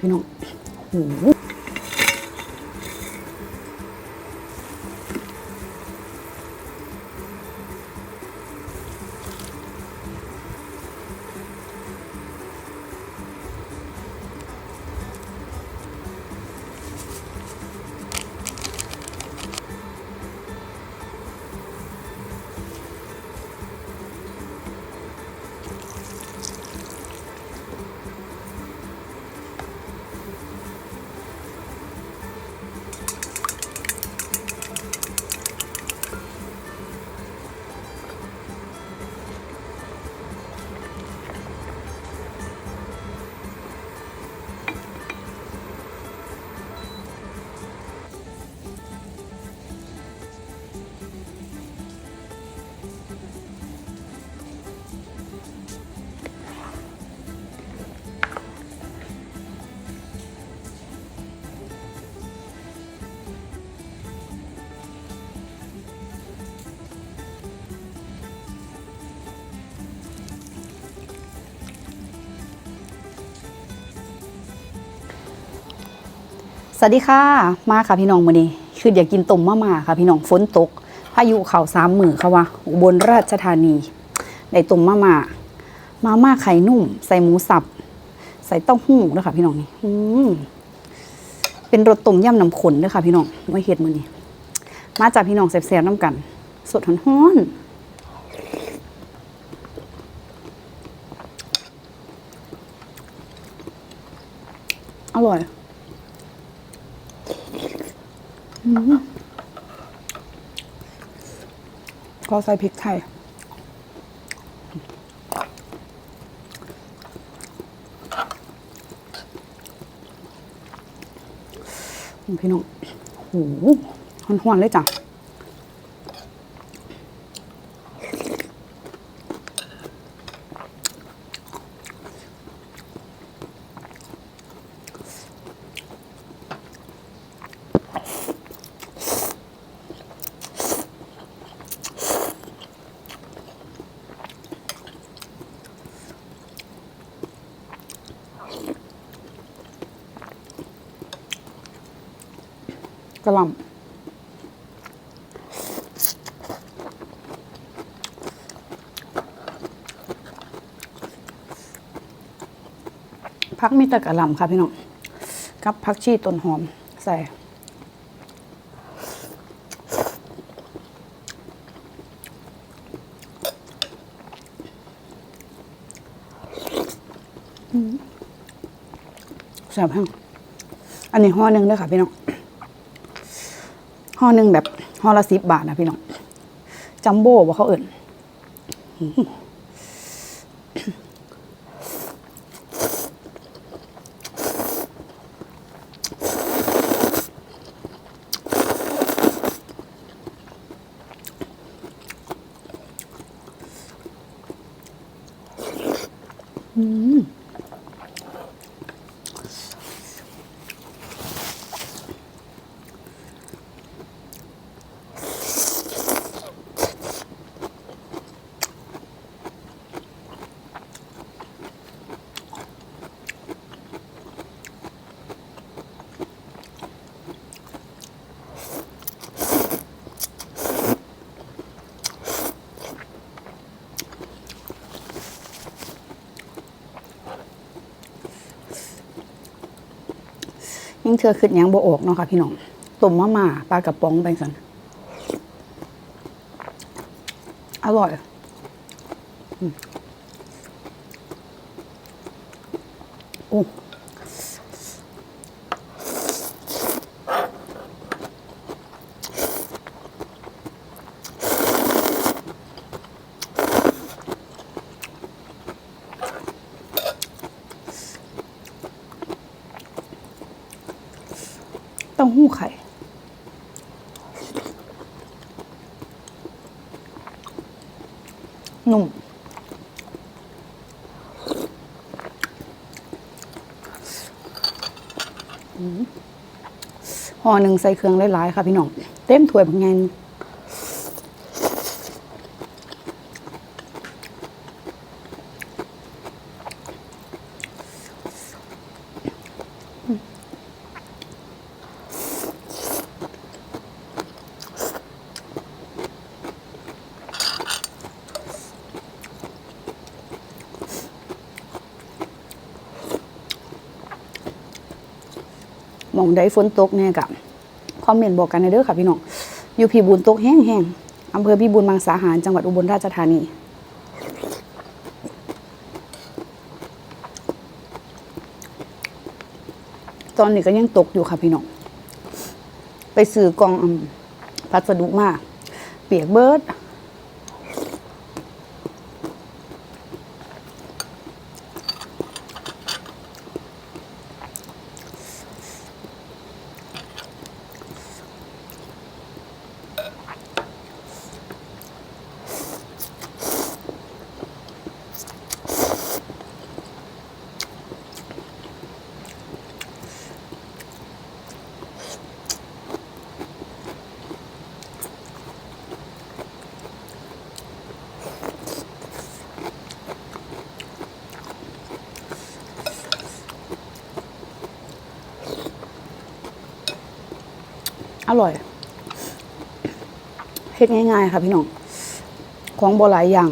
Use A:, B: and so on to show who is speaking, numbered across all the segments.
A: พี่น้องโอ้ สวัสดีค่ะ มาค่ะพี่น้องมื้อนี้คืออยากกินต้มมะม่าค่ะพี่น้องฝนตก พายุเข่าสามหมือค่ะว่าอุบลราชธานีได้ต้มมะม่ามาม่าไข่นุ่ม ใส่หมูสับ ใส่เต้าหู้ด้วยค่ะพี่น้องนี่อืเป็นรสต้มยำน้ำข้นด้วยค่ะพี่น้องมาเฮ็ดมื้อนี้ มาจากพี่น้องแซ่บๆน้ำกัน สดฮ้อนๆอร่อย ก็ใส่พริกไทยพี่น้องหูหหอนๆเลยจ้ะ กระหลำพักมีแต่กระหลำค่ะพี่น้องกับพักชีต้นหอมใส่แซ่บแห้งอันนี้ห่อหนึ่งเลยค่ะพี่น้อง ห่อหนึ่งแบบห่อละสิบบาทนะพี่น้องจัมโบ้ว่าเขาเอิ่น ยิ่งเธอขึ้นยังโบออกเนาะค่ะพี่น้องต้มมะม่าปลากระป๋องไปสันอร่อย ต้าหู้ไข่ นุ่ม ห่อหนึ่งใส่เครื่องหลายๆ ค่ะพี่น้อง เต็มถ้วยบางไง งองได้ฝนตกเนี่ยกับคอมเมนต์บอกกันในเด้อค่ะพี่น้องอยู่พี่บุญตกแห้งๆอำเภอพี่บุญมังสาหารจังหวัดอุบลราชธานีตอนนี้ก็ยังตกอยู่ค่ะพี่น้อง ไปซื้อกองพัสดุมา เปียกเบิร์ด อร่อยเฮ็ดง่ายๆค่ะพี่น้อง ของโบหลายอย่าง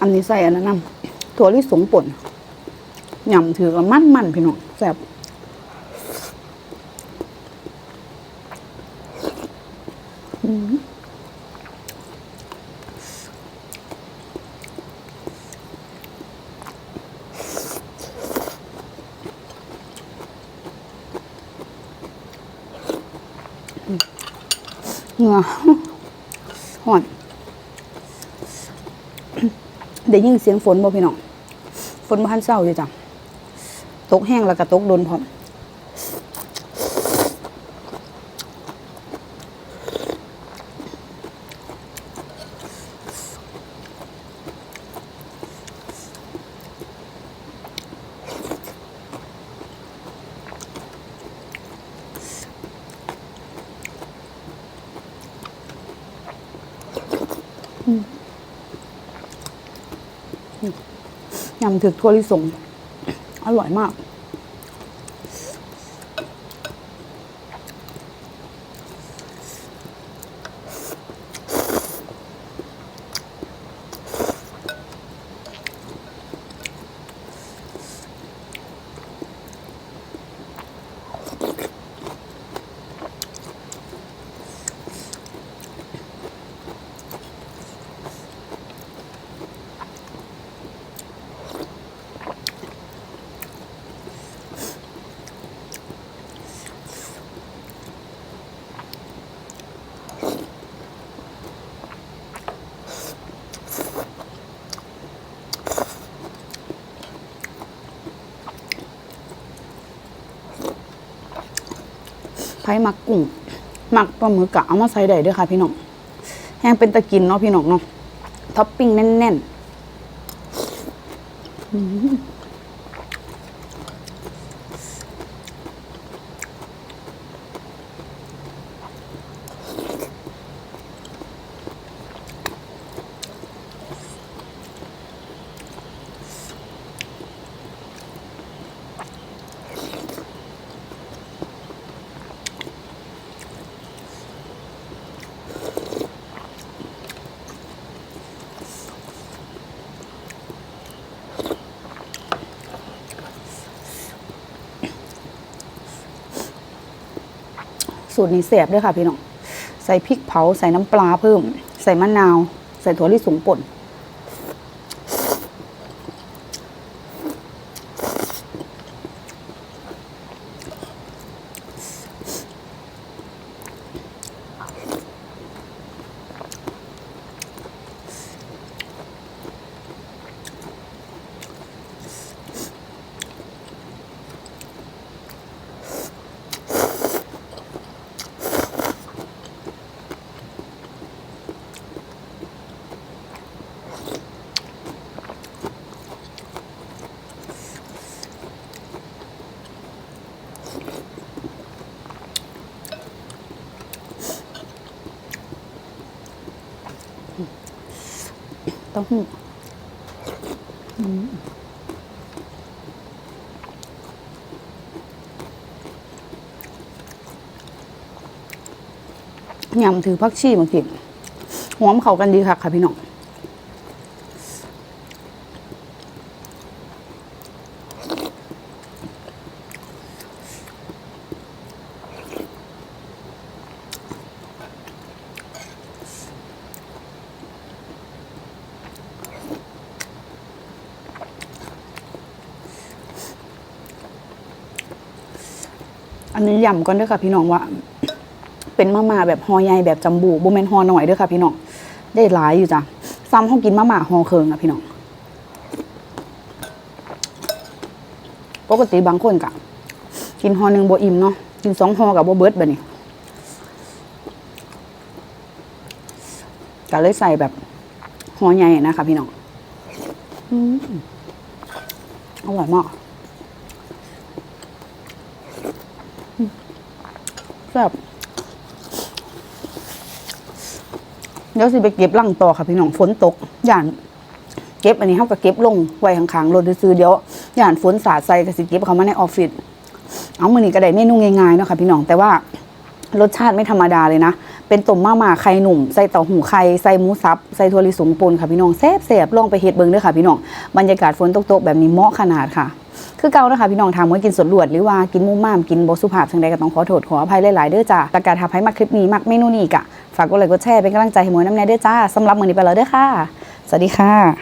A: อันนี้ใส่อันนั้นนำถั่วลิสงป่นยำถือกับมันมันๆพี่น้องแซ่บ หงื่อห่อนเดี๋ยวยิ่งเสียงฝนบ่พี่น้อง ฝนมาทันเศร้าอยู่จ้ะตกแห้งแล้วก็ตกโดนพร้อม ยำถึกทั่วลิสงอร่อยมาก ไผ่หมักกุ้งหมักปลาหมึกกะเอามาใส่ได้ด้วยค่ะ พี่น้องแห้งเป็นตะกินเนาะพี่น้องเนาะท็อปปิ้งแน่นๆ สูตรนี้แสบด้วยค่ะพี่น้อง ใส่พริกเผา ใส่น้ำปลาเพิ่ม ใส่มะนาว ใส่ถั่วลิสงป่น ต้มหูยำถือพักชีบากินหอมเข้ากันดีค่ะค่ะพี่น้อง อันนี้ยำก่อนเด้วยค่ะพี่น้องว่า เป็นมาม่าแบบฮอใหญ่แบบจัมบูบ่แม่นฮอหน่อยเด้วยค่ะพี่น้องได้หลายอยู่จ้ะซ้ำห้องกินมาม่าฮอเคิงอะพี่น้องปกติบางคนกะกินฮอหนึ่งบ่อิ่มเนาะกินสองฮอกับบ่เบิดแบบนี้ก็เลยใส่แบบฮอใหญ่นะคะพี่น้องอร่อยมาก แบบเดี๋ยวสิไปเก็บลังต่อค่ะพี่น้องฝนตกย่าน เก็บอันนี้เขาก็เก็บลงไว้ข้างๆรถซื้อเดี๋ยวย่านฝนสาดใส่ก็สิเก็บเขามาในออฟฟิศเอามือนี้ก็ได้เมนูง่ายๆเนาะค่ะพี่น้องแต่ว่ารสชาติไม่ธรรมดาเลยนะ เป็นต้มมาม่าไข่หนุ่ม ใส่เต้าหูไข่ ใส่หมูสับ ใส่ถั่วลิสงปนค่ะพี่น้องแซ่บๆลองไปเฮ็ดเบิ่งด้อค่ะพี่น้อง บรรยากาศฝนตกๆแบบนี้เหมาะขนาดค่ะ คือเก่านะคะพี่น้องถามว่ากินสดลวดหรือว่ากินมุมม่ามกินบสุภาพทางใดก็ต้องขอโทษขออภัยหลายๆเด้อจ้าแต่การทำให้มาคลิปนี้มักเมนูนี้กะฝากกดไลค์กดแชร์เป็นกำลังใจให้หมวยน้ำแน่เด้อจ้าสำหรับมือนี้ไปแล้วเด้อค่ะ สวัสดีค่ะ